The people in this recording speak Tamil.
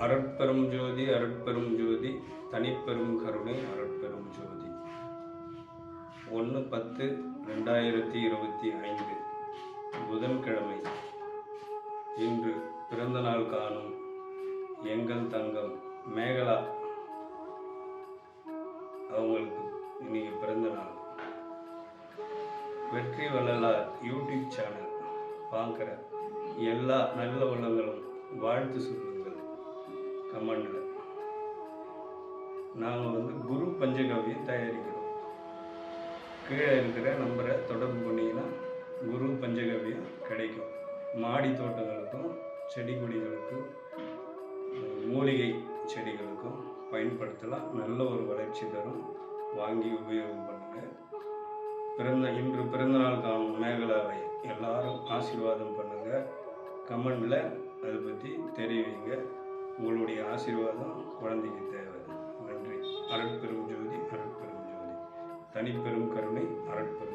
அருட்பெரும் ஜோதி அருட்பெரும் ஜோதி தனிப்பெரும் கருணை அருட்பெரும் ஜோதி. ஒன்று பத்து ரெண்டாயிரத்தி இருபத்தி ஐந்து. புதன்கிழமை. இன்று பிறந்த நாள் காணும் எங்கள் தங்கம் மேகலா. அவங்களுக்கு இன்னைக்கு பிறந்த நாள். வெற்றி வள்ளலார் யூடியூப் சேனல். பார்க்குற எல்லா நல்ல உள்ளங்களும் வாழ்த்து சொல்லுங்கள் கமெண்டில். நாங்கள் வந்து குரு பஞ்சகவியம் தயாரிக்கிறோம். கீழே இருக்கிற நம்பரை தொடர்பு பண்ணிங்கன்னா குரு பஞ்சகவியம் கிடைக்கும். மாடி தோட்டங்களுக்கும் செடி கொடிகளுக்கும் மூலிகை செடிகளுக்கும் பயன்படுத்தலாம். நல்ல ஒரு வளர்ச்சி தரும். வாங்கி உபயோகம் பண்ணுங்கள் பிறந்த இன்று பிறந்தநாள் காணும் மேகலாவை எல்லாரும் ஆசீர்வாதம் பண்ணுங்கள் கமெண்டில் அதை பற்றி தெரிவிங்க. உங்களுடைய ஆசீர்வாதம் குழந்தைக்கு தேவை. நன்றி. அருட்பெரும் ஜோதி அருட்பெரும் ஜோதி. தனிப்பெரும் கருணை அருட்பெரும்